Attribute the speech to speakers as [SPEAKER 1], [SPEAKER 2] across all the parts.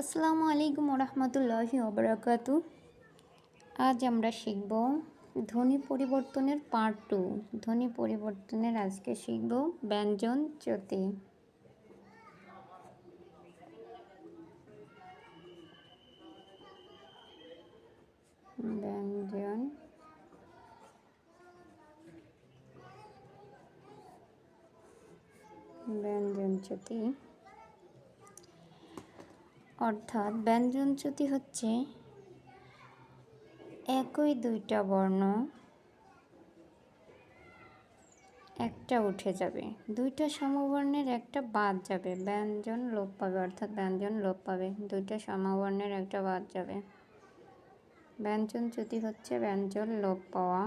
[SPEAKER 1] আসসালামু আলাইকুম রহমতুল্লাহি ওবরাকাতু। আজ আমরা শিখব ধ্বনি পরিবর্তনের পার্ট টু ধ্বনি পরিবর্তনের আজকে শিখব ব্যঞ্জন চ্যুতি। ব্যঞ্জন। ব্যঞ্জন চ্যুতি। অর্থাৎ ব্যঞ্জনচ্যুতি হচ্ছে একই দুইটা বর্ণ, একটা উঠে যাবে। দুইটা সমবর্ণের একটা বাদ যাবে। ব্যঞ্জন লোপ পাবে, অর্থাৎ ব্যঞ্জন লোপ পাবে। দুইটা সমবর্ণের একটা বাদ যাবে। ব্যঞ্জনচ্যুতি হচ্ছে ব্যঞ্জন লোপ পাওয়া।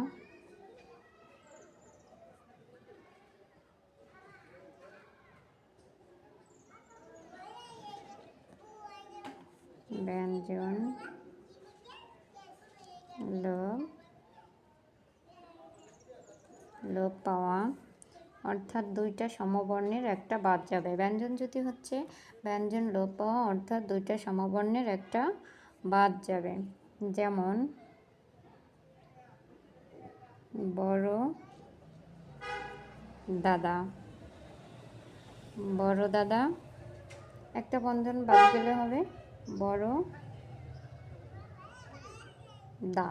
[SPEAKER 1] ব্যঞ্জন লোপ লোপ পাওয়া। অর্থাৎ দুইটা সমবর্ণের একটা বাদ যাবে। ব্যঞ্জন যদি হচ্ছে, ব্যঞ্জন লোপ পাওয়া, অর্থাৎ দুইটা সমবর্ণের একটা বাদ যাবে। যেমন, বড় দাদা। বড় দাদা, একটা বন্ধন বাদ গেলে হবে। বড় দা।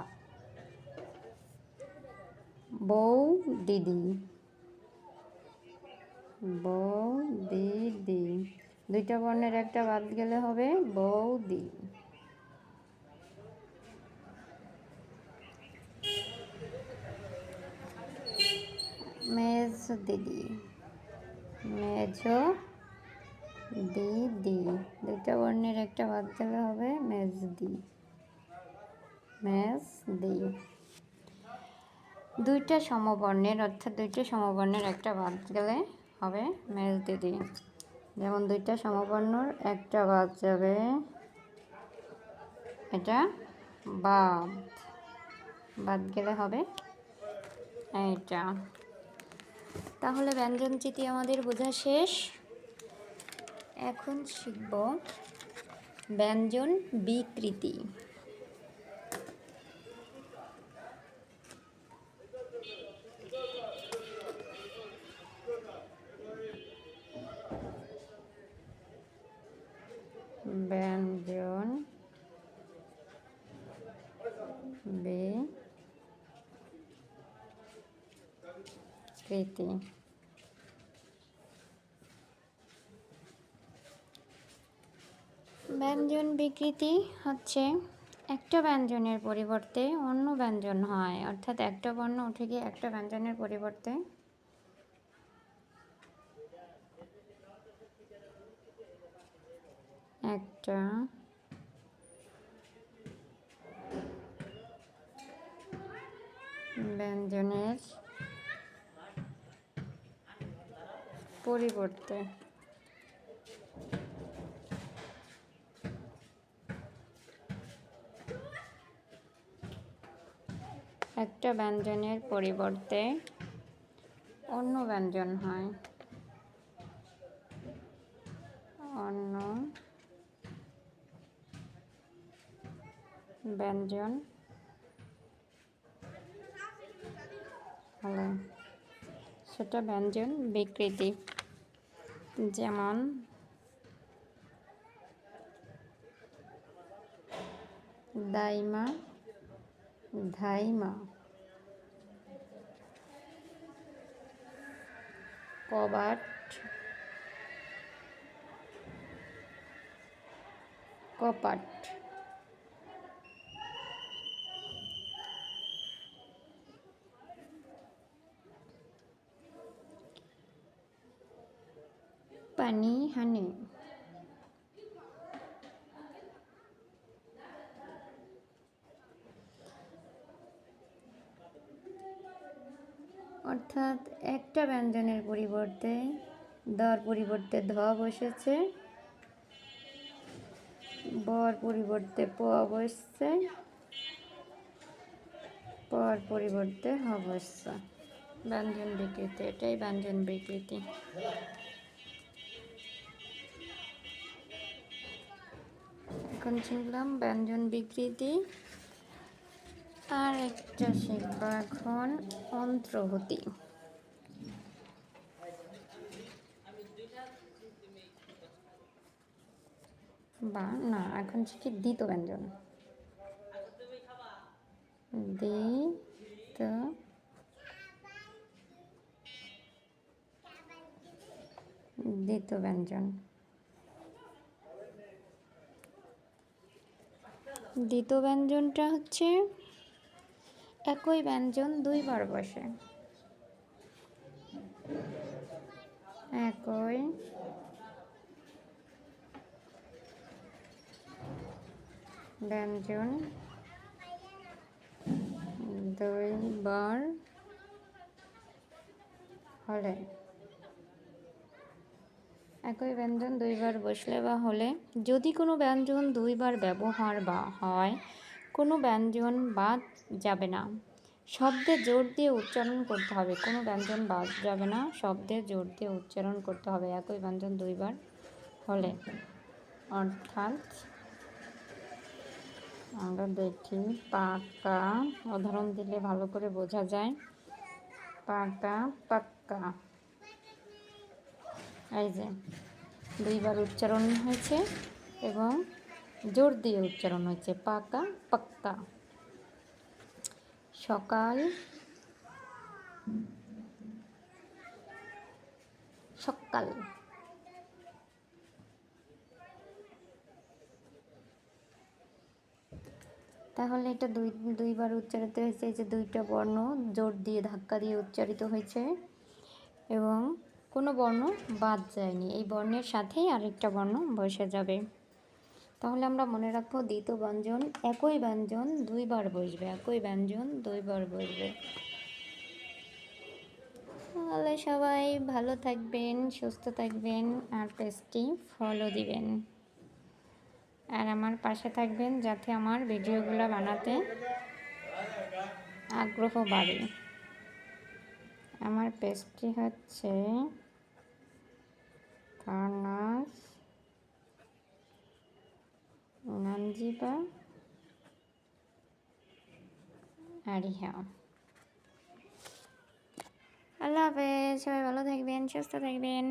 [SPEAKER 1] বউ দিদি। বউ দিদি। দুইটা বর্ণের একটা বাদ গেলে হবে বৌদি মেজ দিদি। মেজ দিদি দুইটা বর্ণের একটা বাদ গেলে হবে মেজদি মেজ দি। দুইটা সমবর্ণের, অর্থাৎ দুইটা সমবর্ণের একটা বাদ গেলে হবে মেজ দিদি যেমন দুইটা সমবর্ণর একটা বাদ যাবে এটা বাদ। বাদ গেলে হবে এইটা তাহলে ব্যঞ্জনচিতি আমাদের বোঝা শেষ। এখন শিখব ব্যঞ্জন বিকৃতি। ব্যঞ্জন বিকৃতি। ব্যঞ্জন বিকৃতি হচ্ছে একটা ব্যঞ্জনের পরিবর্তে অন্য ব্যঞ্জন হয়। অর্থাৎ একটা বর্ণ উঠে গিয়ে একটা ব্যঞ্জনের পরিবর্তে একটা ব্যঞ্জনের পরিবর্তে একটা ব্যঞ্জনের পরিবর্তে অন্য ব্যঞ্জন হয়। অন্য ব্যঞ্জন হলো সেটা ব্যঞ্জন বিকৃতি। যেমন দাইমা ধাইমা কবাট। কপাট। পানি হানি। অর্থাৎ একটা ব্যঞ্জনের পরিবর্তে দর পরিবর্তে ধ বসেছে, বর পরিবর্তে প বসছে, পর পরিবর্তে হ বসছে। ব্যঞ্জন বিকৃতি, এটাই ব্যঞ্জন বিকৃতি। এখন শিখলাম ব্যঞ্জন বিকৃতি। আর একটা শিখব এখন অন্ত্রভূতি বা, না, এখন শিখি দ্বিত ব্যঞ্জন দ্বিত দ্বিত ব্যঞ্জন দ্বিত ব্যঞ্জনটা হচ্ছে একই ব্যঞ্জন দুইবার বসে। একই। ব্যঞ্জন দুইবার হলে। একই ব্যঞ্জন দুইবার বসলে বা হলে যদি কোনো ব্যঞ্জন দুইবার ব্যবহার বা হয় কোনো ব্যঞ্জন বাদ যাবে না। শব্দে জোর দিয়ে উচ্চারণ করতে হবে। কোনো ব্যঞ্জন বাদ যাবে না, শব্দে জোর দিয়ে উচ্চারণ করতে হবে। একই ব্যঞ্জন দুইবার হলে। অর্থাৎ আমরা দেখি, পাকা, উদাহরণ দিলে ভালো করে বোঝা যায়। পাকা, পাক্কা। এই যে, দুইবার উচ্চারণ হয়েছে এবং জোর দিয়ে উচ্চারণ হয়েছে, পাকা, পাক্কা। সকাল সকাল। তাহলে এটা দুই, দুইবার উচ্চারিত হয়েছে, এই যে দুইটা বর্ণ জোর দিয়ে, ধাক্কা দিয়ে উচ্চারিত হয়েছে এবং কোনো বর্ণ বাদ যায়নি। এই বর্ণের সাথেই আরেকটা বর্ণ বসে যাবে। তাহলে আমরা মনে রাখব দ্বিতীয় ব্যঞ্জন, একই ব্যঞ্জন দুইবার বসবে, একই ব্যঞ্জন দুইবার বসবে। তাহলে সবাই ভালো থাকবেন, সুস্থ থাকবেন আর পেজটি ফলো দিবেন। আর আমার পাশে থাকবেন যাতে আমার ভিডিওগুলো বানাতে আগ্রহ বাড়ে। আমার পেজটি হচ্ছে ফার্নাস নানজিবা আরিহা আল্লাহ হাফেজ সবাই ভালো থাকবেন সুস্থ থাকবেন।